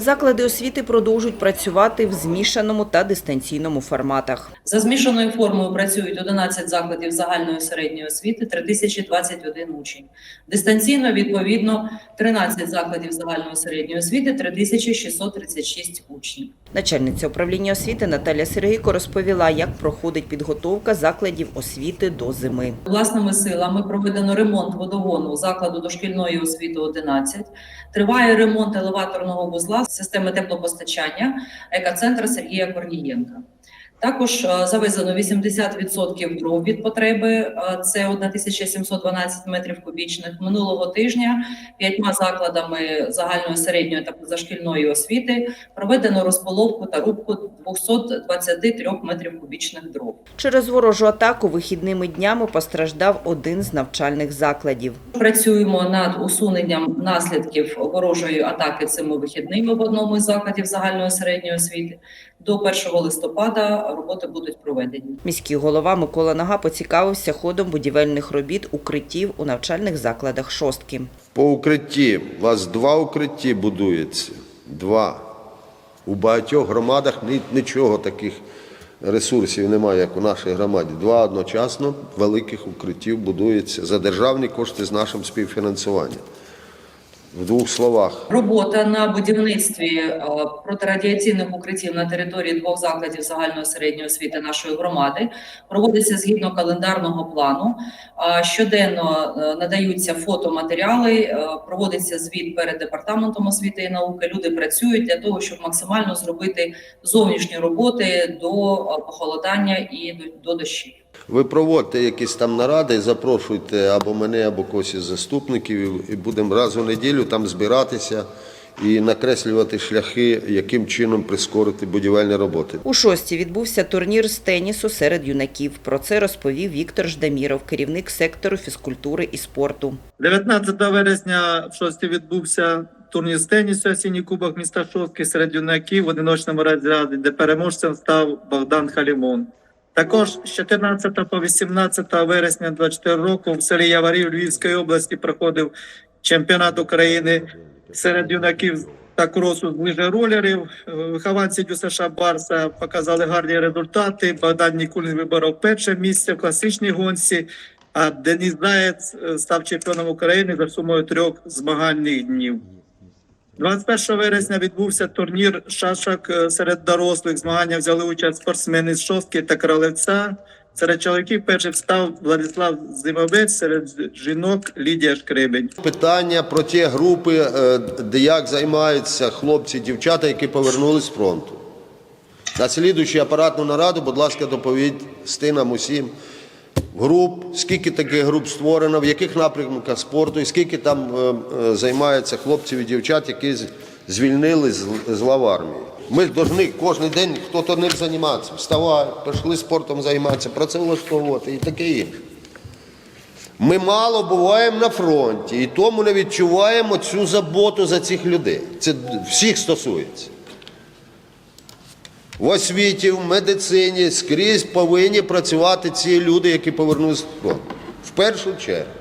Заклади освіти продовжують працювати в змішаному та дистанційному форматах. За змішаною формою працюють 11 закладів загальної середньої освіти, 3021 учень. Дистанційно, відповідно, 13 закладів загальної середньої освіти, 3636 учнів. Начальниця управління освіти Наталя Сергійко розповіла, як проходить підготовка закладів освіти до зими. Власними силами проведено ремонт водогону закладу дошкільної освіти 11. Триває ремонт елеваторного вузла системи теплопостачання екоцентра Сергія Корнієнка. Також е, завезено 80% дров від потреби, е, це 1712 метрів кубічних. Минулого тижня п'ятьма закладами загальної середньої та позашкільної освіти проведено розполовку та рубку 223 метрів кубічних дров. Через ворожу атаку вихідними днями постраждав один з навчальних закладів. Працюємо над усуненням наслідків ворожої атаки цими вихідними в одному із закладів загальної середньої освіти. До 1 листопада роботи будуть проведені. Міський голова Микола Нага поцікавився ходом будівельних робіт укриттів у навчальних закладах шостки. По укритті. У вас два укритті будується. Два. У багатьох громадах нічого таких ресурсів немає, як у нашій громаді. Два одночасно великих укриттів будується за державні кошти з нашим співфінансуванням. В двох словах. Робота на будівництві е, протирадіаційних укриттів на території двох закладів загальної середньої освіти нашої громади проводиться згідно календарного плану. Щоденно е, надаються фотоматеріали, е, проводиться звіт перед департаментом освіти і науки. Люди працюють для того, щоб максимально зробити зовнішні роботи до похолодання і до дощів. Ви проводьте якісь там наради, запрошуйте або мене, або когось із заступників, і будемо раз у неділю там збиратися і накреслювати шляхи, яким чином прискорити будівельні роботи. У шості відбувся турнір з тенісу серед юнаків. Про це розповів Віктор Ждаміров, керівник сектору фізкультури і спорту. 19 вересня в шості відбувся турнір з тенісу осінній кубок міста Шостки серед юнаків в одиночному розряді, де переможцем став Богдан Халімон. Також з 14 по 18 вересня 24 року в селі Яварів Львівської області проходив чемпіонат України серед юнаків та кросу з лижеролерів. Вихованці ДЮСШ Барса показали гарні результати. Богдан Нікулін виборов перше місце в класичній гонці. А Деніс Заєць е, став чемпіоном України за сумою трьох змагальних днів. 21 вересня відбувся турнір шашок е, серед дорослих. Змагання взяли участь спортсмени з Шостки та Кролевця. Серед чоловіків першим став Владислав Зимовець, серед жінок Лідія Шкребень. Питання про ті групи, е, де як займаються хлопці, дівчата, які повернулись з фронту. На слідуючу апаратну нараду, будь ласка, доповідь з нам усім груп, скільки таких груп створено, в яких напрямках спорту, і скільки там е, е, займаються хлопців і дівчат, які звільнили з, лав армії. Ми повинні кожен день хто-то ним займатися. Вставай, пішли спортом займатися, працевлаштовувати і таке інше. Ми мало буваємо на фронті і тому не відчуваємо цю заботу за цих людей. Це всіх стосується. В освіті, в медицині скрізь повинні працювати ці люди, які повернулися. В першу чергу.